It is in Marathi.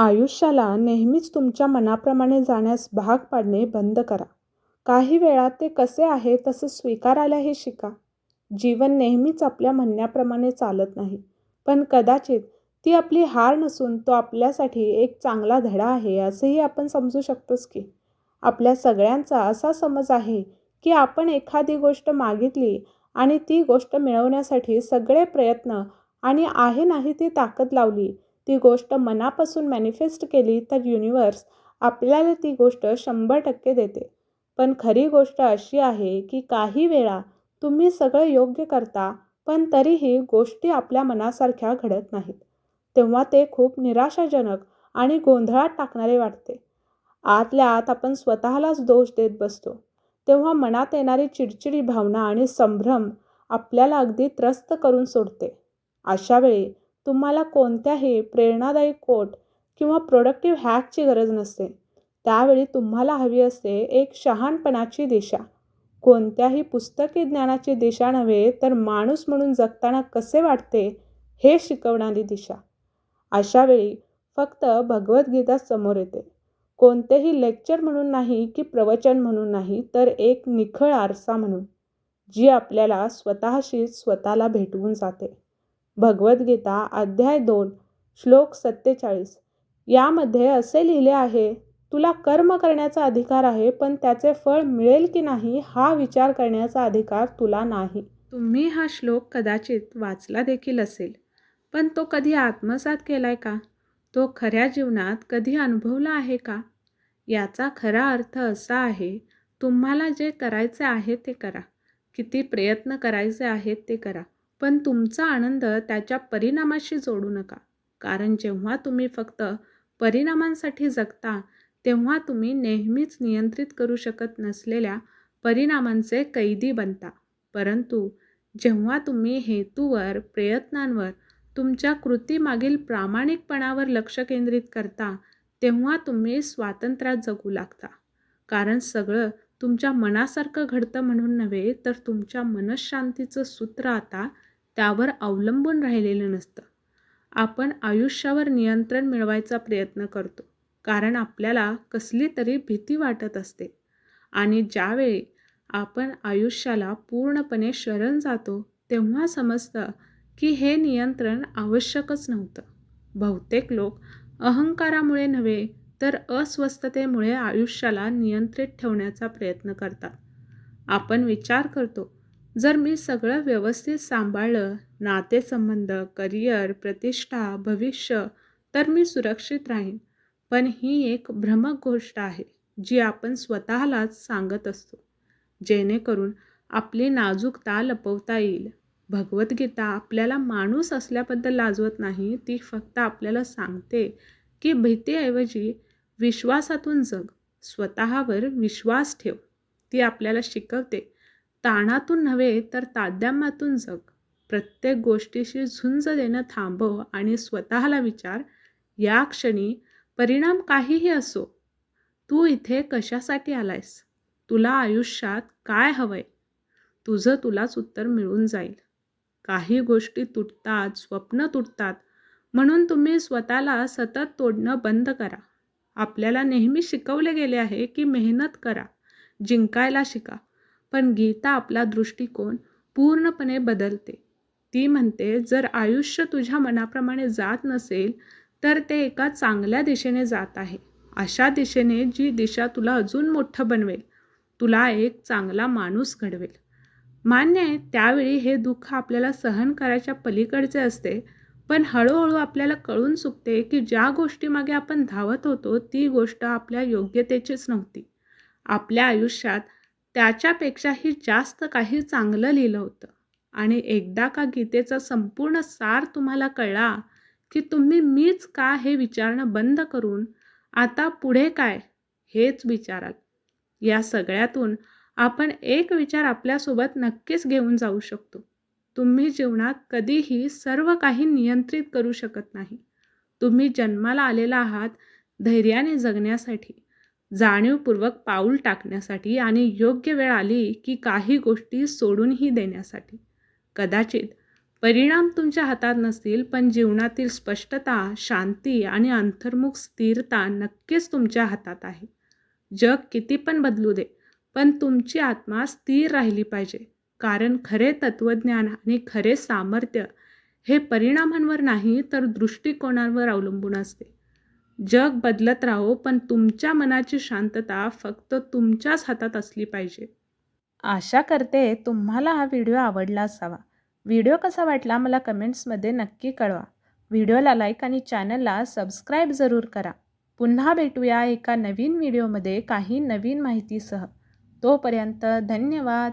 आयुष्याला नेहमीच तुमच्या मनाप्रमाणे जाण्यास भाग पाडणे बंद करा. काही वेळा ते कसे आहे तसं स्वीकारायलाही शिका. जीवन नेहमीच आपल्या म्हणण्याप्रमाणे चालत नाही, पण कदाचित ती आपली हार नसून तो आपल्यासाठी एक चांगला धडा आहे असंही आपण समजू शकतोच की. आपल्या सगळ्यांचा असा समज आहे की आपण एखादी गोष्ट मागितली आणि ती गोष्ट मिळवण्यासाठी सगळे प्रयत्न आणि आहे नाही ती ताकद लावली, ती गोष्ट मनापासून मॅनिफेस्ट केली तर युनिव्हर्स आपल्याला ती गोष्ट शंभर टक्के देते. पण खरी गोष्ट अशी आहे की काही वेळा तुम्ही सगळं योग्य करता पण तरीही गोष्टी आपल्या मनासारख्या घडत नाहीत. तेव्हा ते खूप निराशाजनक आणि गोंधळात टाकणारे वाटते. आतल्या आत आपण स्वतःलाच दोष देत बसतो. तेव्हा मनात येणारी चिडचिडी भावना आणि संभ्रम आपल्याला अगदी त्रस्त करून सोडते. अशावेळी तुम्हाला कोणत्याही प्रेरणादायी कोट किंवा प्रोडक्टिव्ह हॅकची गरज नसते. त्यावेळी तुम्हाला हवी असते एक शहाणपणाची दिशा. कोणत्याही पुस्तकी ज्ञानाची दिशा नव्हे तर माणूस म्हणून जगताना कसे वाटते हे शिकवणारी दिशा. अशावेळी फक्त भगवद्गीता समोर येते. कोणतेही लेक्चर म्हणून नाही की प्रवचन म्हणून नाही तर एक निखळ आरसा म्हणून, जी आपल्याला स्वतःशीच स्वतःला भेटवून जाते. भगवद्गीता अध्याय दोन श्लोक सत्तेचाळीस यामध्ये असे लिहिले आहे, तुला कर्म करण्याचा अधिकार आहे पण त्याचे फळ मिळेल की नाही हा विचार करण्याचा अधिकार तुला नाही. तुम्ही हा श्लोक कदाचित वाचला देखील असेल, पण तो कधी आत्मसात केलाय का? तो खऱ्या जीवनात कधी अनुभवला आहे का? याचा खरा अर्थ असा आहे, तुम्हाला जे करायचे आहे ते करा. किती प्रयत्न करायचे आहेत ते करा. पण तुमचा आनंद त्याच्या परिणामाशी जोडू नका. कारण जेव्हा तुम्ही फक्त परिणामांसाठी जगता तेव्हा तुम्ही नेहमीच नियंत्रित करू शकत नसलेल्या परिणामांचे कैदी बनता. परंतु जेव्हा तुम्ही हेतूवर, प्रयत्नांवर, तुमच्या कृतीमागील प्रामाणिकपणावर लक्ष केंद्रित करता तेव्हा तुम्ही स्वातंत्र्यात जगू लागता. कारण सगळं तुमच्या मनासारखं घडतं म्हणून नव्हे तर तुमच्या मनशांतीचं सूत्र आता त्यावर अवलंबून राहिलेलं नसतं. आपण आयुष्यावर नियंत्रण मिळवायचा प्रयत्न करतो कारण आपल्याला कसली तरी भीती वाटत असते. आणि ज्यावेळी आपण आयुष्याला पूर्णपणे शरण जातो तेव्हा समजतं की हे नियंत्रण आवश्यकच नव्हतं. बहुतेक लोक अहंकारामुळे नव्हे तर अस्वस्थतेमुळे आयुष्याला नियंत्रित ठेवण्याचा प्रयत्न करतात. आपण विचार करतो, जर मी सगळं व्यवस्थित सांभाळलं, नातेसंबंध, करिअर, प्रतिष्ठा, भविष्य तर मी सुरक्षित राहीन. पण ही एक भ्रमक गोष्ट आहे जी आपण स्वतःलाच सांगत असतो, जेणेकरून आपली नाजूकता लपवता येईल. भगवद्गीता आपल्याला माणूस असल्याबद्दल लाजवत नाही, ती फक्त आपल्याला सांगते की भीतीऐवजी विश्वासातून जग. स्वतःवर विश्वास ठेव. ती आपल्याला शिकवते, ताणातून नव्हे तर ताद्यांमातून जग. प्रत्येक गोष्टीशी झुंज देणं थांबव आणि स्वतःला विचार, या क्षणी परिणाम काहीही असो, तू इथे कशासाठी आलायस? तुला आयुष्यात काय हवंय? तुझं तुलाच उत्तर मिळून जाईल. काही गोष्टी तुटतात, स्वप्न तुटतात म्हणून तुम्ही स्वतःला सतत तोडणं बंद करा. आपल्याला नेहमी शिकवले गेले आहे की मेहनत करा, जिंकायला शिका. पण गीता आपला दृष्टिकोन पूर्णपणे बदलते. ती म्हणते जर आयुष्य तुझ्या मनाप्रमाणे जात नसेल तर ते एका चांगल्या दिशेने जात आहे. अशा दिशेने जी दिशा तुला अजून मोठं बनवेल, तुला एक चांगला माणूस घडवेल. मान्य आहे त्यावेळी हे दुःख आपल्याला सहन करायच्या पलीकडचे असते पण हळूहळू आपल्याला कळून चुकते की ज्या गोष्टीमागे आपण धावत होतो ती गोष्ट आपल्या योग्यतेचीच नव्हती. आपल्या आयुष्यात त्याच्यापेक्षाही जास्त काही चांगलं लिहिलं होतं. आणि एकदा का गीतेचा संपूर्ण सार तुम्हाला कळला की तुम्ही मीच का हे विचारणं बंद करून आता पुढे काय हेच विचाराल. या सगळ्यातून आपण एक विचार आपल्यासोबत नक्कीच घेऊन जाऊ शकतो. तुम्ही जीवनात कधीही सर्व काही नियंत्रित करू शकत नाही. तुम्ही जन्माला आलेला आहात धैर्याने जगण्यासाठी, जाणीवपूर्वक पाऊल टाकण्यासाठी आणि योग्य वेळ आली की काही गोष्टी सोडूनही देण्यासाठी. कदाचित परिणाम तुमच्या हातात नसतील पण जीवनातील स्पष्टता शांती आणि अंतर्मुख स्थिरता नक्कीच तुमच्या हातात आहे जग किती पण बदलू दे पण तुमची आत्मा स्थिर राहिली पाहिजे कारण खरे तत्त्वज्ञान आणि खरे सामर्थ्य हे परिणामांवर नाही तर दृष्टिकोनावर अवलंबून असते जग बदलत राहो पण तुमच्या मनाची शांतता फक्त तुमच्याच हातात असली पाहिजे. आशा करते तुम्हाला हा व्हिडिओ आवडला असावा. व्हिडिओ कसा वाटला मला कमेंट्समध्ये नक्की कळवा. व्हिडिओला लाईक आणि चॅनलला सबस्क्राईब जरूर करा. पुन्हा भेटूया एका नवीन व्हिडिओमध्ये काही नवीन माहितीसह. तोपर्यंत धन्यवाद.